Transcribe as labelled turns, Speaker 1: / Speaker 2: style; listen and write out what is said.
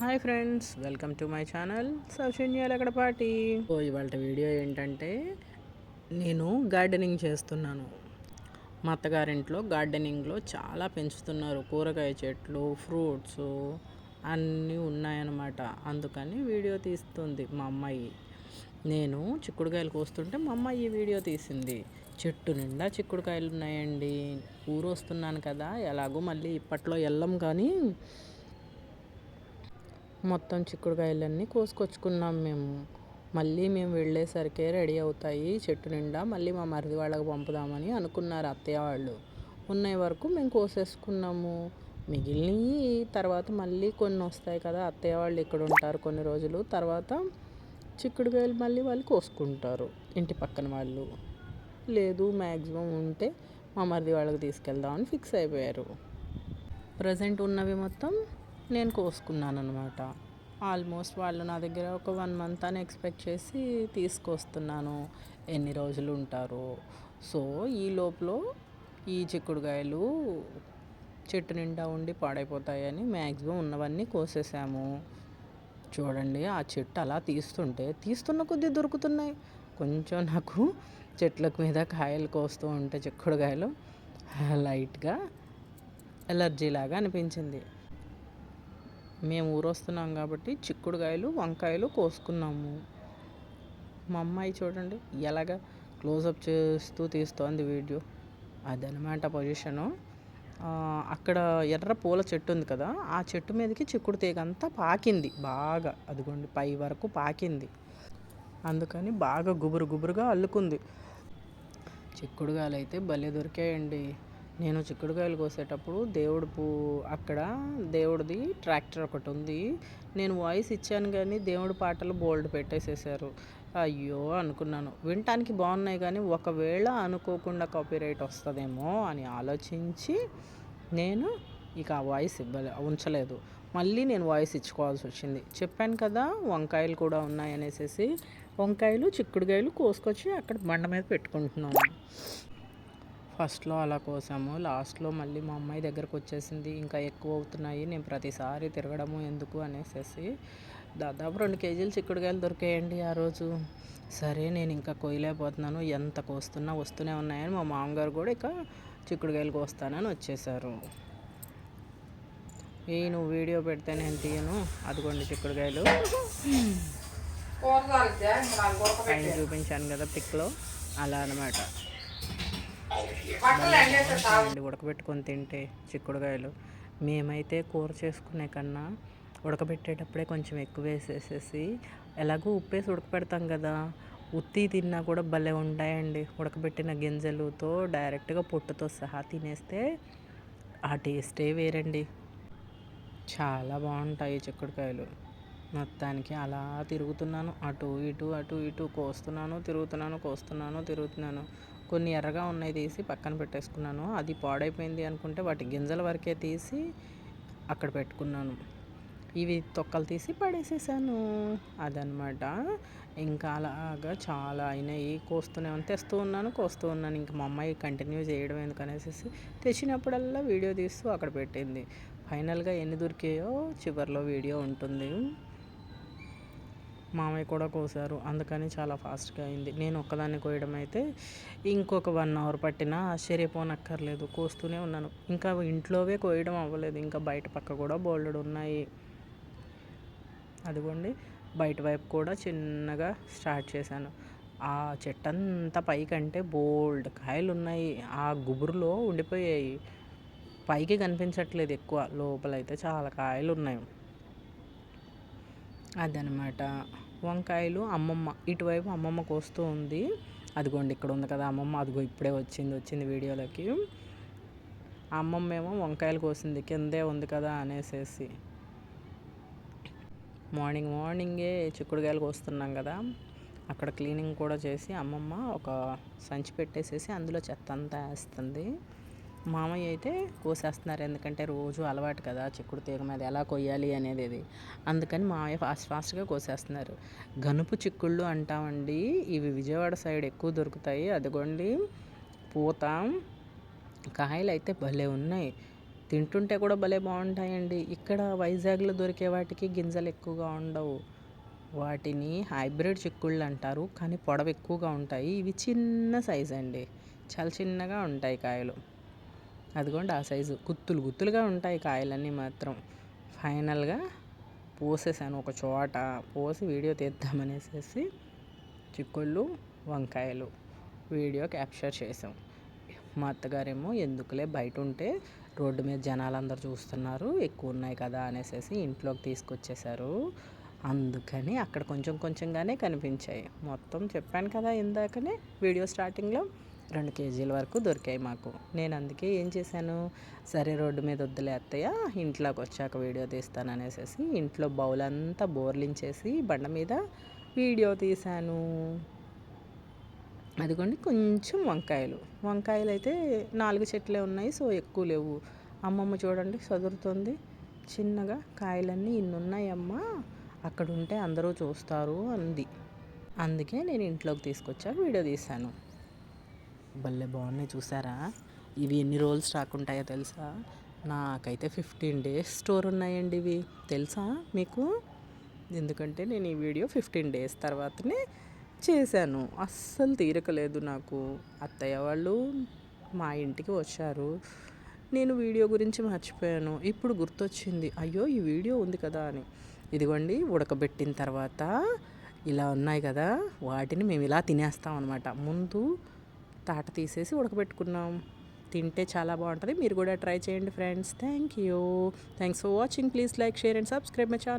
Speaker 1: Hi friends welcome to my channel సౌజన్యాలు ఎక్కడ పాటి ఓ ఇవాళ వీడియో ఏంటంటే నేను గార్డెనింగ్ చేస్తున్నాను. మా అత్తగారింట్లో గార్డెనింగ్లో చాలా పెంచుతున్నారు. కూరగాయ చెట్లు ఫ్రూట్స్ అన్నీ ఉన్నాయన్నమాట. అందుకని వీడియో తీస్తుంది మా అమ్మాయి. నేను చిక్కుడుకాయలు కోస్తుంటే మా అమ్మాయి ఈ వీడియో తీసింది. చెట్టు నిండా చిక్కుడుకాయలు ఉన్నాయండి. ఊరు వస్తున్నాను కదా ఎలాగో మళ్ళీ ఇప్పట్లో వెళ్ళం కానీ మొత్తం చిక్కుడుకాయలన్నీ కోసుకొచ్చుకున్నాం మేము. మళ్ళీ మేము వెళ్ళేసరికే రెడీ అవుతాయి చెట్టు నిండా. మళ్ళీ మా మరిది వాళ్ళకి పంపుదామని అనుకున్నారు అత్తయ్య వాళ్ళు. ఉన్నాయి వరకు మేము కోసేసుకున్నాము. మిగిలినవి తర్వాత మళ్ళీ కొన్ని వస్తాయి కదా అత్తయ్య వాళ్ళు ఇక్కడ ఉంటారు కొన్ని రోజులు. తర్వాత చిక్కుడుకాయలు మళ్ళీ వాళ్ళు కోసుకుంటారు ఇంటి పక్కన వాళ్ళు. లేదు మ్యాక్సిమం ఉంటే మా మరిది వాళ్ళకి తీసుకెళ్దామని ఫిక్స్ అయిపోయారు. ప్రజెంట్ ఉన్నవి మొత్తం నేను కోసుకున్నాను అనమాట ఆల్మోస్ట్ వాళ్ళు నా దగ్గర ఒక వన్ మంత్ అని ఎక్స్పెక్ట్ చేసి తీసుకొస్తున్నాను. ఎన్ని రోజులు ఉంటారో. సో ఈ లోపల ఈ చిక్కుడుకాయలు చెట్టు నిండా ఉండి పాడైపోతాయని మ్యాక్సిమం ఉన్నవన్నీ కోసేసాము. చూడండి ఆ చెట్టు అలా తీస్తుంటే తీస్తున్న కొద్దీ దొరుకుతున్నాయి. కొంచెం నాకు చెట్లకు మీద కాయలు కోస్తూ ఉంటే చిక్కుడుకాయలు లైట్గా ఎలర్జీ లాగా అనిపించింది. మేము ఊరొస్తున్నాం కాబట్టి చిక్కుడుకాయలు వంకాయలు కోసుకున్నాము. మా అమ్మాయి చూడండి ఎలాగ క్లోజప్ చేస్తూ తీస్తోంది వీడియో. అదనమాట పొజిషను అక్కడ ఎర్ర పూల చెట్టు ఉంది కదా ఆ చెట్టు మీదకి చిక్కుడు తీగ అంతా పాకింది బాగా. అదిగోండి పై వరకు పాకింది. అందుకని బాగా గుబురు గుబురుగా అల్లుకుంది. చిక్కుడుకాయలు అయితే భలే దొరికాయండి. నేను చిక్కుడుకాయలు కోసేటప్పుడు దేవుడు పూ అక్కడ దేవుడిది ట్రాక్టర్ ఒకటి ఉంది. నేను వాయిస్ ఇచ్చాను కానీ దేవుడి పాటలు బోల్డ్ పెట్టేసేసారు. అయ్యో అనుకున్నాను. వినటానికి బాగున్నాయి కానీ ఒకవేళ అనుకోకుండా కాపీరైట్ వస్తుందేమో అని ఆలోచించి నేను ఇక ఆ వాయిస్ ఇవ్వలే ఉంచలేదు. మళ్ళీ నేను వాయిస్ ఇచ్చుకోవాల్సి వచ్చింది. చెప్పాను కదా వంకాయలు కూడా ఉన్నాయనేసి వంకాయలు చిక్కుడుకాయలు కోసుకొచ్చి అక్కడ బండ మీద పెట్టుకుంటున్నాము ఫస్ట్లో అలా కోసాము. లాస్ట్లో మళ్ళీ మా అమ్మాయి దగ్గరకు వచ్చేసింది. ఇంకా ఎక్కువ అవుతున్నాయి. నేను ప్రతిసారి తిరగడము ఎందుకు అనేసి దాదాపు రెండు కేజీలు చిక్కుడుకాయలు దొరికాయండి ఆ రోజు. సరే నేను ఇంకా కొయ్యలేకపోతున్నాను. ఎంత కోస్తున్నా వస్తూనే ఉన్నాయని మా మామగారు కూడా ఇక చిక్కుడుకాయలు కోస్తానని వచ్చేసారు. ఏ నువ్వు వీడియో పెడితే నేను తీయను అదిగోండి చిక్కుడుకాయలు. చూపించాను కదా పిక్లో. అలా అనమాట ఉడకబెట్టుకొని తింటే చిక్కుడుకాయలు. మేమైతే కూర చేసుకునే కన్నా ఉడకబెట్టేటప్పుడే కొంచెం ఎక్కువ వేసేసేసి ఎలాగో ఉప్పేసి ఉడకపెడతాం కదా. ఉత్తి తిన్నా కూడా భలే ఉంటాయండి. ఉడకబెట్టిన గింజలతో డైరెక్ట్గా పొట్టుతో సహా తినేస్తే ఆ టేస్టే వేరండి. చాలా బాగుంటాయి చిక్కుడుకాయలు. మొత్తానికి అలా తిరుగుతున్నాను. అటు ఇటు అటు ఇటు కోస్తున్నాను తిరుగుతున్నాను కోస్తున్నాను తిరుగుతున్నాను. కొన్ని ఎర్రగా ఉన్నాయి తీసి పక్కన పెట్టేసుకున్నాను. అది పాడైపోయింది అనుకుంటే వాటి గింజల వరకే తీసి అక్కడ పెట్టుకున్నాను. ఇవి తొక్కలు తీసి పడేసేసాను. అదనమాట ఇంకా అలాగా చాలా అయినాయి. కోస్తూనే తెస్తూ ఉన్నాను కోస్తూ ఉన్నాను. ఇంకా మా అమ్మాయి కంటిన్యూ చేయడం ఎందుకనేసి తెచ్చినప్పుడల్లా వీడియో తీస్తూ అక్కడ పెట్టింది. ఫైనల్గా ఎన్ని దొరికాయో చివరిలో వీడియో ఉంటుంది. మామయ్య కూడా కోసారు. అందుకని చాలా ఫాస్ట్గా అయింది. నేను ఒక్కదాన్ని కోయడం అయితే ఇంకొక వన్ అవర్ పట్టినా ఆశ్చర్యపోనక్కర్లేదు కోస్తూనే ఉన్నాను. ఇంకా ఇంట్లోవే కోయడం అవ్వలేదు. ఇంకా బయట పక్క కూడా బోల్డ్ ఉన్నాయి. అదిగోండి. బయట వైపు కూడా చిన్నగా స్టార్ట్ చేశాను. ఆ చెట్టంతా పైకంటే బోల్డ్ కాయలు ఉన్నాయి ఆ గుబురులో ఉండిపోయాయి. పైకి కనిపించట్లేదు ఎక్కువ. లోపలైతే చాలా కాయలు ఉన్నాయి అదనమాట. వంకాయలు అమ్మమ్మ ఇటువైపు అమ్మమ్మ కోస్తూ ఉంది. అదిగోండి ఇక్కడ ఉంది కదా అమ్మమ్మ అదిగో ఇప్పుడే వచ్చింది వచ్చింది వీడియోలోకి. అమ్మమ్మ ఏమో వంకాయలు కోసింది కిందే ఉంది కదా అనేసేసి. మార్నింగ్ మార్నింగే చిక్కుడుకాయలు కోస్తున్నాం కదా. అక్కడ క్లీనింగ్ కూడా చేసి అమ్మమ్మ ఒక సంచి పెట్టేసేసి అందులో చెత్త అంతా వేస్తుంది. మామయ్య అయితే కోసేస్తున్నారు. ఎందుకంటే రోజు అలవాటు కదా చిక్కుడు తీగ మీద ఎలా కొయ్యాలి అనేది ఇది. అందుకని మామయ్య ఫాస్ట్ ఫాస్ట్గా కోసేస్తున్నారు. గనుపు చిక్కుళ్ళు అంటామండి. ఇవి విజయవాడ సైడ్ ఎక్కువ దొరుకుతాయి. అదిగోండి. పూత. కాయలు అయితే భలే ఉన్నాయి. తింటుంటే కూడా భలే బాగుంటాయండి. ఇక్కడ వైజాగ్లో దొరికే వాటికి గింజలు ఎక్కువగా ఉండవు. వాటిని హైబ్రిడ్ చిక్కుళ్ళు అంటారు. కానీ పొడవు ఎక్కువగా ఉంటాయి. ఇవి చిన్న సైజ్ అండి చాలా చిన్నగా ఉంటాయి కాయలు. అదిగోండి ఆ సైజు. గుత్తులు గుత్తులుగా ఉంటాయి కాయలన్నీ మాత్రం. ఫైనల్గా పోసేసాను ఒక చోట. పోసి వీడియో తీద్దామనేసేసి చిక్కుళ్ళు వంకాయలు వీడియో క్యాప్చర్ చేసాం మా అత్తగారేమో ఎందుకులే బయట ఉంటే రోడ్డు మీద జనాలు అందరు చూస్తున్నారు ఎక్కువ ఉన్నాయి కదా అనేసి ఇంట్లోకి తీసుకొచ్చేసారు అందుకని అక్కడ కొంచెం కొంచెంగానే కనిపించాయి. మొత్తం చెప్పాను కదా ఇందాకనే వీడియో స్టార్టింగ్లో. రెండు కేజీల వరకు దొరికాయి మాకు. నేను అందుకే ఏం చేశాను సరే రోడ్డు మీద వద్దులే అత్తయ్య ఇంట్లోకి వచ్చాక వీడియో తీస్తాను అనేసి ఇంట్లో బౌల్ అంతా బోర్లించేసి బండ మీద వీడియో తీశాను. అదిగోండి కొంచెం వంకాయలు. వంకాయలు అయితే నాలుగు చెట్లే ఉన్నాయి సో ఎక్కువ లేవు. అమ్మమ్మ చూడండి చదురుతుంది. చిన్నగా కాయలన్నీ ఇన్ని ఉన్నాయమ్మా అక్కడ ఉంటే అందరూ చూస్తారు అంది. అందుకే నేను ఇంట్లోకి తీసుకొచ్చాక వీడియో తీశాను. భలే బాగున్నాయి చూసారా? ఇవి ఎన్ని రోజులు స్టాక్ ఉంటాయో తెలుసా? నాకైతే ఫిఫ్టీన్ డేస్ స్టోర్ ఉన్నాయండి ఇవి. తెలుసా మీకు? ఎందుకంటే నేను ఈ వీడియో ఫిఫ్టీన్ డేస్ తర్వాతనే చేశాను. అస్సలు తీరకలేదు నాకు. అత్తయ్య వాళ్ళు మా ఇంటికి వచ్చారు. నేను వీడియో గురించి మర్చిపోయాను. ఇప్పుడు గుర్తొచ్చింది. అయ్యో ఈ వీడియో ఉంది కదా అని. ఇదిగోండి ఉడకబెట్టిన తర్వాత ఇలా ఉన్నాయి కదా వాటిని మేము ఇలా తినేస్తాం అనమాట ముందు తాట తీసేసి ఉడకబెట్టుకున్నాం. తింటే చాలా బాగుంటుంది. మీరు కూడా ట్రై చేయండి friends. Thank you thanks for watching. Please like share and subscribe my channel.